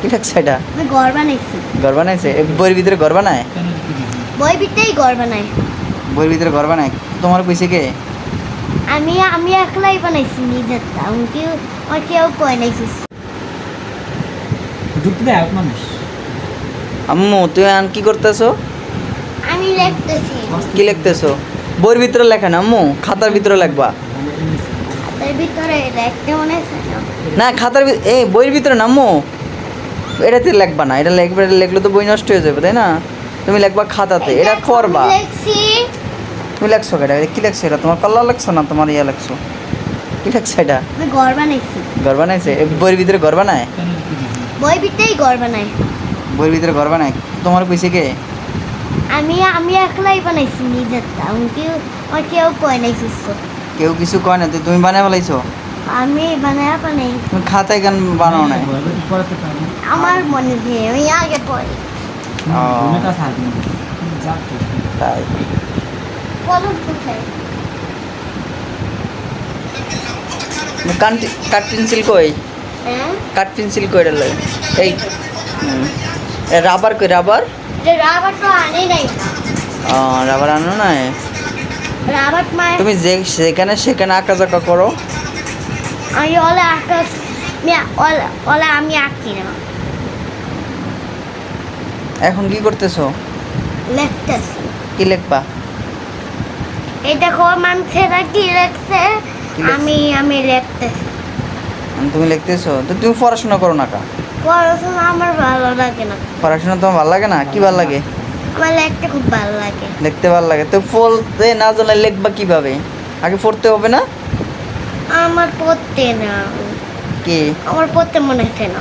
কি লাগছে এটা? আমি ঘর বানাইছি। ঘর বানাইছে? বইয়ের ভিতরে ঘর বানায়? বই বিতেই ঘর বানাই বইয়ের ভিতরে ঘর বানায়? তোমার কইছে কে? আমি আমি একলাই বানাইছি নিজেরটা আমি কেউ আমার কেউ কয় নাই। ঢুকতে দেয় মানুষ। আম্মু তুই আন কি করতেছো? আমি লিখতেছি। কি লিখতেছো? বইয়ের ভিতরে লেখা না আম্মু? খাতার ভিতরে লেখবা। তার ভিতরে লিখতে মনে না? খাতার এই বইয়ের ভিতরে না আম্মু? এটাতে লেখবা না এটা লেখবে লেখলে তো বই নষ্ট হয়ে যাবে তাই না? তুমি লেখবা খাতাতে এটা করবা তুমি লেখছো এটা কি লেখছো এটা? তোমার কল্লা লেখছো না তোমার ইয়া লেখছো? কি লেখছো এটা? ঘর বানাইছি। ঘর বানাইছে? বইয়ের ভিতরে ঘর বানায়? বই বিতেই ঘর বানাই বইয়ের ভিতরে ঘর বানায়? তোমার কইছে কে? আমি আমি একলাই বানাইছি নিজেরটা। কেউ কেউ কয় নাই কিছু। কেউ কিছু কয় না তুমি বানায় ফেলাইছো? আমি বানাই বানাই। খাতায় গান বানাও নাই? পারি আমার মনে দিয়ে আমি আগে পড়ি। তাই। কলম কোথায়? কাঠ পেন্সিল কই? হ্যাঁ? কাঠ পেন্সিল কই রে এই রাবার কই রাবার? যে রাবার তো আনে নাই। ও রাবার আনো না তুমি যে সেখানে সেখানে আঁকা জাকা করো। আমি ওলা আকাশ ওলা ওলা আমি আঁকি না। এখন কি করতেছো? লিখতেছি। কি লিখবা? এই দেখো মানুষেরা কি লিখছে? আমি আমি লিখতেছি। আমি তুমি লিখতেছো? তো তুমি পড়াশোনা করো না কা? পড়াশোনা আমার ভালো লাগে না। পড়াশোনা তোমার ভালো লাগে না? কি ভালো লাগে? আমার লিখতে খুব ভালো লাগে। লিখতে ভালো লাগে। তো পড়তে না জানলে লিখবা কীভাবে? আগে পড়তে হবে না? আমার পড়তে না কি? আমার পড়তে মনে হচ্ছে না।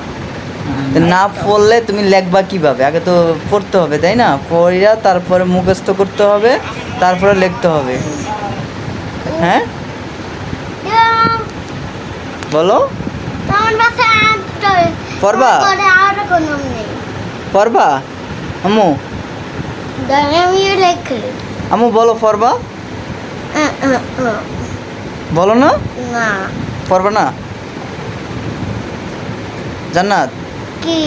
না পড়লে তুমি লিখবা কীভাবে? আগে তো পড়তে হবে তাই না? পড়িয়া তারপরে মুখস্থ করতে হবে তারপরে লিখতে হবে। হ্যাঁ? বলো। পড়বা? পড়বা? আমি আম্মু বলো পড়বা। বলো না? না। পড়বা না? জান্নাত? কি?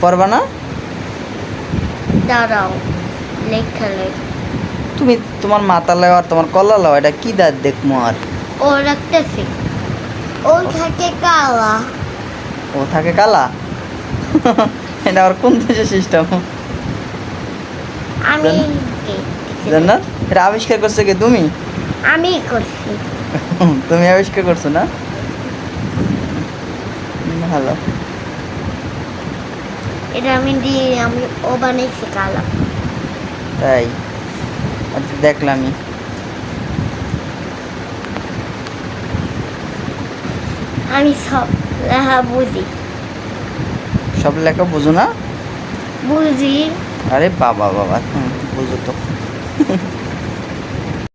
পড়বা না? দাঁড়াও লেখালে তুমি তোমার মাথা লাও আর তোমার কলা লাও এটা কি দাঁত দেখমো আর? ও রাখতেছি। ও থাকে কালা। ও থাকে কালা? এটা আবার কোন দেশের সিস্টেম আমি জান্নাত? এটা আবিষ্কার করছ কি তুমি? আমি করছি। তুমি আবিষ্কার করছ না? ভালো। এটা আমি দিয়ে আমি ও বানাইছি কালা। তাই? আচ্ছা দেখলামই আমি। সব লেখা বুঝি। সব লেখা বুঝো না? বুঝি। আরে বাবা বাবা বুঝো তো।